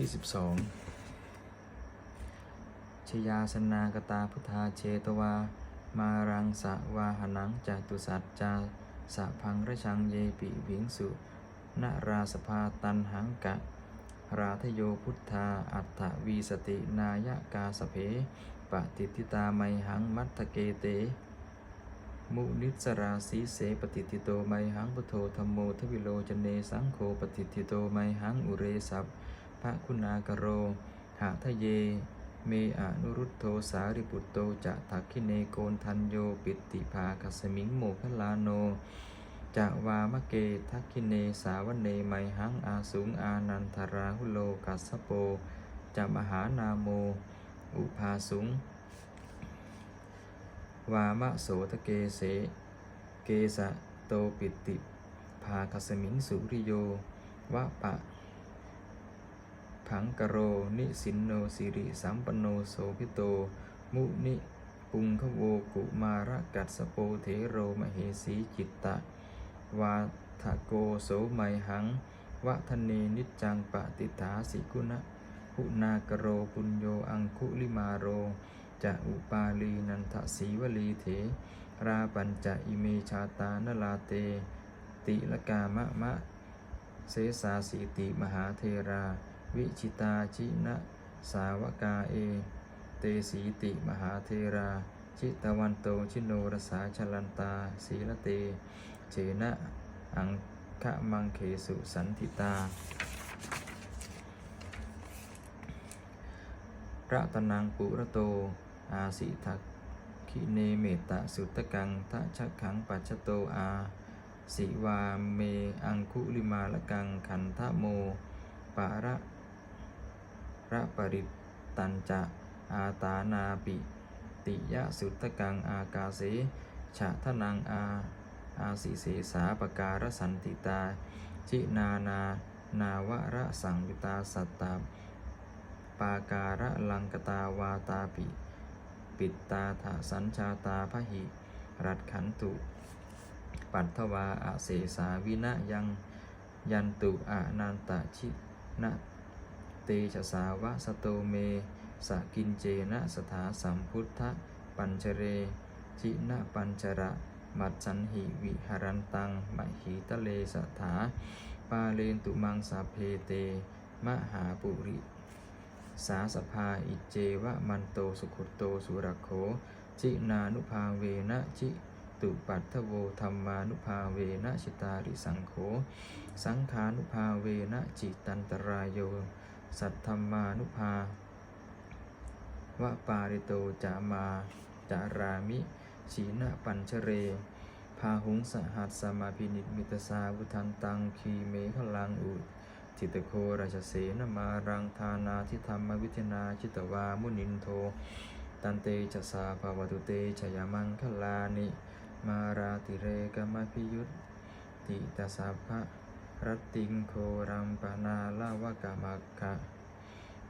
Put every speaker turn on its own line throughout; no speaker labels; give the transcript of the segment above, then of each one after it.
ที่สิบสองชยาสนากตาพุทธาเชตวา มารังสะวาหนังจตุสัจจาสะพังระชังเยปิวิงสุนราสภาตันหังกะ ราทโยพุทธาอัฏฐวีสตินายกาสเพปฏิทิตาไมหังมัทเกเต มุนิสราสีเสปฏิทิโตไมหังพุทธธรรมโมทวิโลจเนสังโฆปฏิทิโตไมหังอุเรสัพ พระคุณากโร หาทะเย เมอนุรุตโทสาริปุตโตจะทักขิเนโกนทันโยปิติภาคัสมิงโมคลาโนจะวามะเกทักขิเนสาวเนไมหังอาสุงอานันทราหุโลกัสโปจะมหานาโม อุภาสุง วามะโสทะเกเส เกสะโตปิติภาคสมิงสุริโยวะปะ ผังกโร นิสินโนสิริสัมปนโนโสพิโต มุนิปุงคโวกุมารกัสโปเทโรมเหสีจิตตะ วาทะโกโสไมหังวะทะเนนิจจังปฏิฐาสิกุณะหุนากโรปุญโยอังคุลิมาโรจะอุปาลีนันทสีวลีเถ ราปัญจะอิเมชาตานลาเต ติลกามะมะ เสสาสีติมหาเทรา วิชิตาชินะสาวกาเอ เตสีติมหาเทรา ชิตวันโตชิโนรสาชลันตาศีลเตเจนะอังคะมังเคสุสันติตาระตนังปุระโต อาสิทักขิเนเมตตาสุตตกังทะชะขังปัจจโตอาสิวาเมอังคุลิมาละกังขันทะโมปะระ ระปริตันจะอาตานาปิติยะสุตกังอากาเสฉะทนังอาอาสิเสสาปการสันติตาจินานานาวระสังวิตาสัตตาปาการะลังกตาวาตาปิ ปิตตาถาสัญชาตาพหิ รัดขันตุ ปัตถวาอาเสสาวินะยังยันตุอานันตชินะ ตชะสาวะสโตเมสกินเจนะสถาสัมพุทธปัญชเร จินะปัญชระมัจสันหิวิหารันตังมหิตะเลสถา ปาเลนตุมังสาเพเต มหาปุริ สาสภาอิเจวะมันโตสุขุโตสุรโขจินานุภาเวนะจิตุปัตถโวธรรมานุภาเวนะชิตาริสังโฆ สังขานุภาเวนะจิตันตรายโย สัทธรรมานุภาวะปาริโตจามาจารามิชีนะปัญชเร พาหุงสหัสสมาพินิจมิตสาวุทันตังคีเมขลังอุทิตโคราชเสนมารังธานาทิธรรมวิทนาจิตวามุนินโท ตันเตชะสาภาวตุเตชยมังคลานิ มาราติเรกมพิยุตติตาสัพพะ รติงโครัมปนาลาวกามักคะ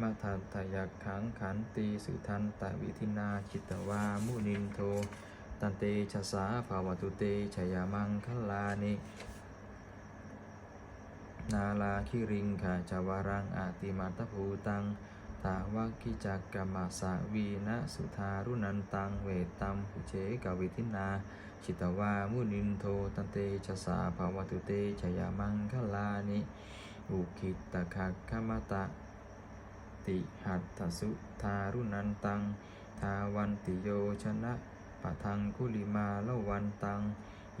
มาทัตถยักขังขันตีสุทันตวิธินาจิตวามุนินโท ตันเตชะสาภาวตุเตชยามังคลานิ นาลาคิริงขาจาวารังอาติมาตภูตัง ตาวากิจักกมมาสาวีนะสุธารุนันตังเวตัมหุเชกวิทินา ชิตวามุนินโทตันเตชะสาภาวตุเตชยามังคลานิอุคิตะคักขมตะ ติหัตถสุทารุนันตัง ทาวันติโยชนะปะทังคุลิมาละวันตัง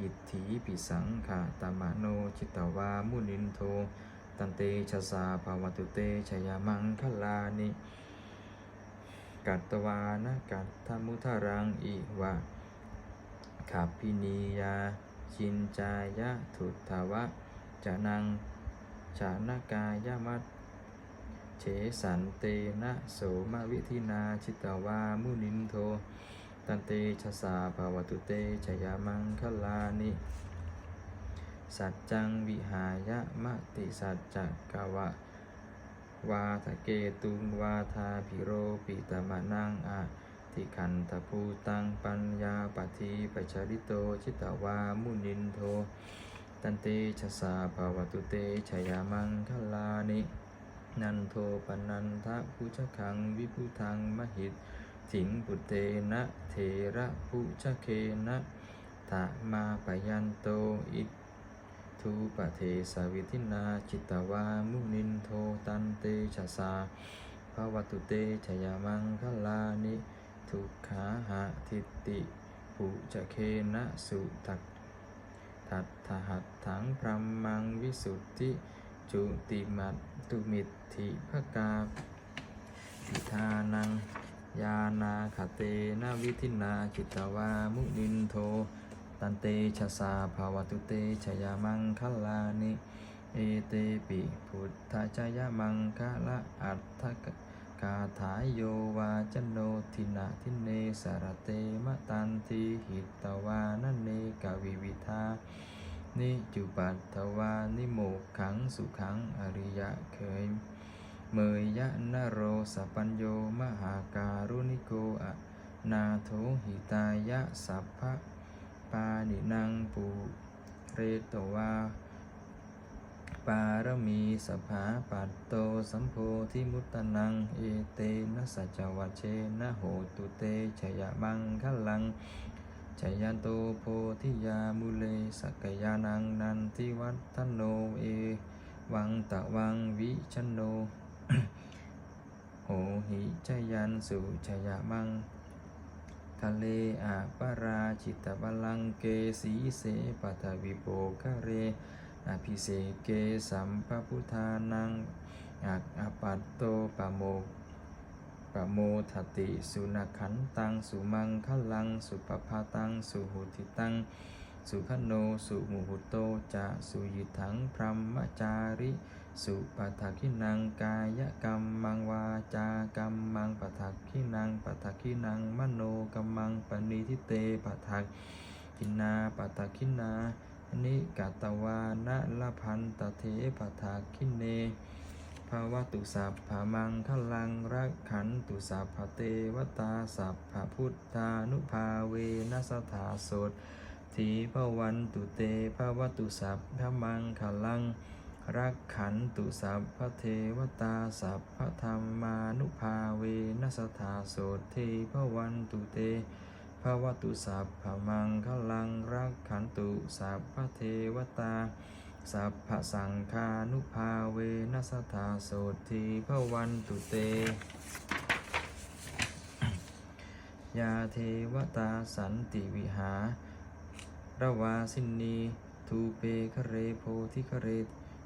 อิทธิปิสังขาตมโนจิตวามุนินโท ตันเตชะสาภาวตุเตชยามังคลานิ กัตตวานะกัตถมุทารังอิวะ ขับพินียา ชินจายะทุตถวะจะนังจานากายมัตเฉสันเตนะโสมวิธินาชิตวามุนินโท ตันเตชะสาภาวตุเตชยามังคลานิสัจจังวิหายะมะติสัจจกวะ วาทะเกตุงวาทาพิโรปิตมะนังอะ ทิขันตภูตังปัญญาปฏิปัจจริโตชิตวามุนินโท ตันเตชะสาภาวตุเตชยามังคลานินันโทปนันทะพุชคังวิพุทังมหิตถิงปุตเตนะเถระพุชเคนะตะมาปยันโตอิทูปะเทสวิทินาจิตตวามุนินโทตันเตชะสาภวตุเตชยามังคลานิ ทุกขาหะทิติปุจเคนะสุตักทัตถหัตถังพรหมังวิสุทธิ จุติมัตตุมิตถิภกาปิทานัง ยานาคเตนะวิทินาจิตตวามุนินโท ตันเตชะสาภาวตุเตชยามังคลานิ เอเตปิพุทธจายมังคะละอัตถก กาถายโยวาจโนทินาทิเนสารเตมะตันติหิตวานเนกวิวิทานิจุปัตถวานิโมกขังสุขังอริยะเคยเมยยะนโรสปัญโยมหาการุณิโกอะนาโถหิตายะสัพพะปานินังปูเรตวา ปารมีสภาปัตโตสัมโพธิมุตตนัง เอเตนะสัจวัชเชนะโหตุเตชยมังคลังชยันโตโพธิยามุเลสกยานังนันทิวัฒโนเอ วังตะวังวิชนโน โหหิชยันสุชยมังทะเลอาปาราจิตตบาลังเกสีเสปัทวิโปคะเร อภิเสเกสัมภพุทธานังอักอปัตโตปะโมปะโมทติสุนัขันตังสุมังคลัง สุปภาตัง สุหุติตัง สุขโนสุมุหุโตจะสุยิถังพรหมจาริ สุปทักขินังกายกรรมมังวาจากรรมมังปทักขินังปทักขินังมโนกรรมังปณิทิเตปทักขินาปทักขินานิ นิกาตวานะละพันตเทปทาคินเนภาวตุสัพพามังคลังรักขันตุสัพพเตวตาสัพพพุทธานุภาเวนัสถาสดทีพวันตุเตภาวตุสัพพมังคลังรักขันตุสัพพเทวตาสัพพธรรมานุภาเวนัสถาสดทีพวันตุเต ภาวตุสัพพมังคลังรักขันตุสัพพเทวตา สัพพสังฆานุภาเวนัสธาโสทีพวันตุเต ยาเทวตาสันติวิหาระวาสินีทูเปคะเรโพธิคะเร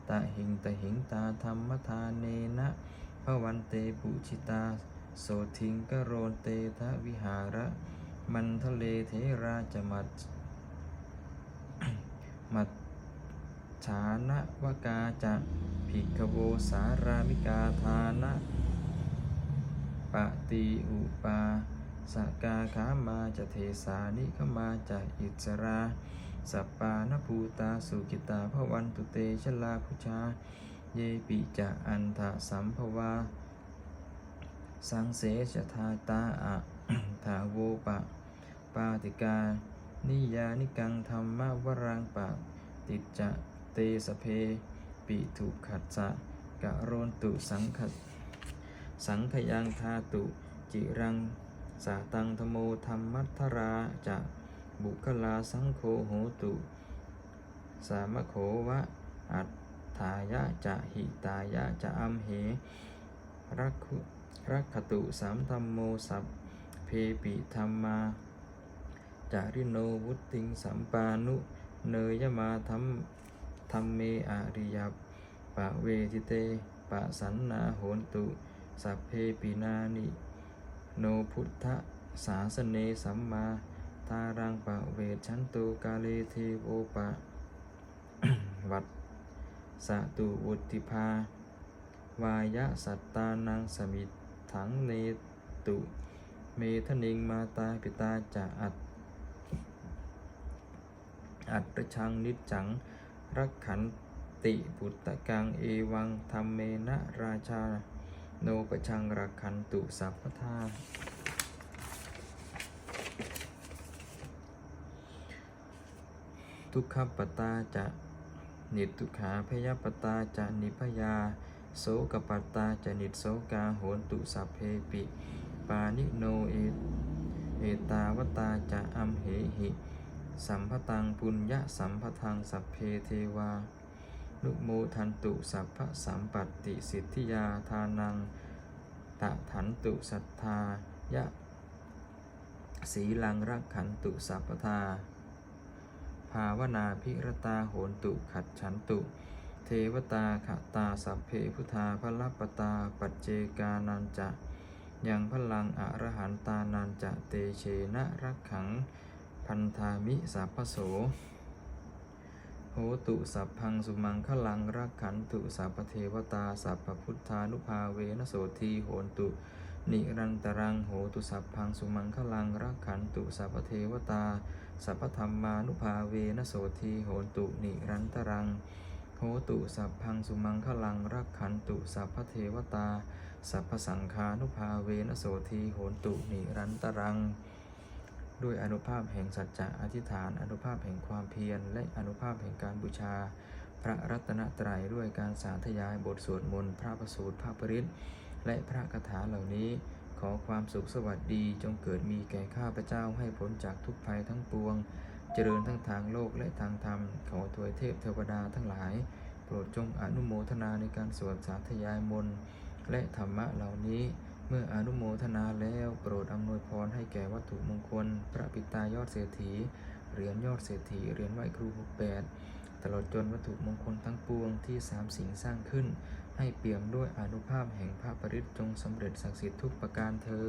ตะหิงตะหิงตาธรรมทานเนนะพวันเตปุชิตา โสทิงกโรนเตทะวิหาระ มันทะเลเทราจะมัดมัดฉานะวกาจะภิกโวสารามิกาทานะปฏิอุปาสกาขามาจะเทสานิขมาจะอิสราสัปปานภูตาสุกิตาพวันตุเตชลาพุชา เยปิจะอันทะสัมภวา สังเสชทาตาอะ ถาโวปะ ปาติกา นิยานิกังธรรมวรังปะติจจะเตสเพ ปิถุขัดสะกะโรนตุสังขสังขยังทาตุ จิรังสาตังธโมธรรมัทธราจะบุคลาสังโฆโหตุ สามโขวะ อัตถายะจะหิตายะจะอัมเหรักขุรักขตุสามธรรมโมสัพ ปิธรรมา จาริโนวุติงสัมปานุ เนยมาธรรมธรรมเมอาริยปะเวทิเตปะสันนาโหนตุ สัพเพปินานิ โนพุทธสาสเนสัมมาทารังปะเวชันตุกาเลเทโอปะ วัดสะตุวุติภาวายะสัตตานังสมิถังเนตุ เมทนิงมาตาปิตาจะอัด อัตระชังนิจจัง รักขันติปุตตะกังเอวังธรรมเมนะราชา โนประชังรักขันตุสัพพทาทุกขปตาจะนิทุขาพยปตาจะนิพยา โสกปตาจนิตโสกาโหนตุสัพเพปิ ปานิโนเอเอตาวตาจะอัมเหหิสัมพตังปุญญะสัมพทังสัพเพเทวา นุโมทันตุสัพพะสัมปัตติสิทธิยาทานังตะถันตุสัทธายะสีลังรักขันตุสัพพทา ภาวนาพิรตาโหนตุขัดฉันตุ เทวตาขตาสัพเพพุทธาพระลปตาปัจเจกานันจะ ยังพลังอรหันตานันจะเตเชนะรักขังพันธามิสัพพโสโหตุสัพพังสุมังคลังรักขันตุสัพเทวตาสัพพุทธานุภาเวนโสทีโหนตุ นิรันตรังโหตุสัพพังสุมังคลังรักขันตุสัพเทวตาสัพธรรมานุภาเวนโสทีโหนตุนิรันตรังโหตุสัพพังสุมังคลังรักขันตุสัพเทวตา สัพพสังฆานุภาเวนโสทีโหนตุนิรันตรัง ด้วยอนุภาพแห่งสัจจะอธิษฐาน อนุภาพแห่งความเพียร และอนุภาพแห่งการบูชา พระรัตนตรัยด้วยการสาธยายบทสวดมนต์พระประสูตรพระปริตและพระคาถาเหล่านี้ ขอความสุขสวัสดีจงเกิดมีแก่ข้าพเจ้าให้พ้นจากทุกภัยทั้งปวง เจริญทั้งทางโลกและทางธรรม ขอถวยเทพเทวดาทั้งหลาย โปรดจงอนุโมทนาในการสวดสาธยายมนต์ และธรรมะเหล่านี้เมื่ออนุโมทนาแล้วโปรดอำนวยพรให้แก่วัตถุมงคล พระปิตายอดเศรษฐีเหรียญยอดเศรษฐีเหรียญไหวครู68ตลอดจนวัตถุมงคลทั้งปวงที่สามสิ่งสร้างขึ้น ให้เปี่ยมด้วยอนุภาพแห่งพระปริศจงสำเร็จศักดิ์สิทธิ์ทุกประการเทอ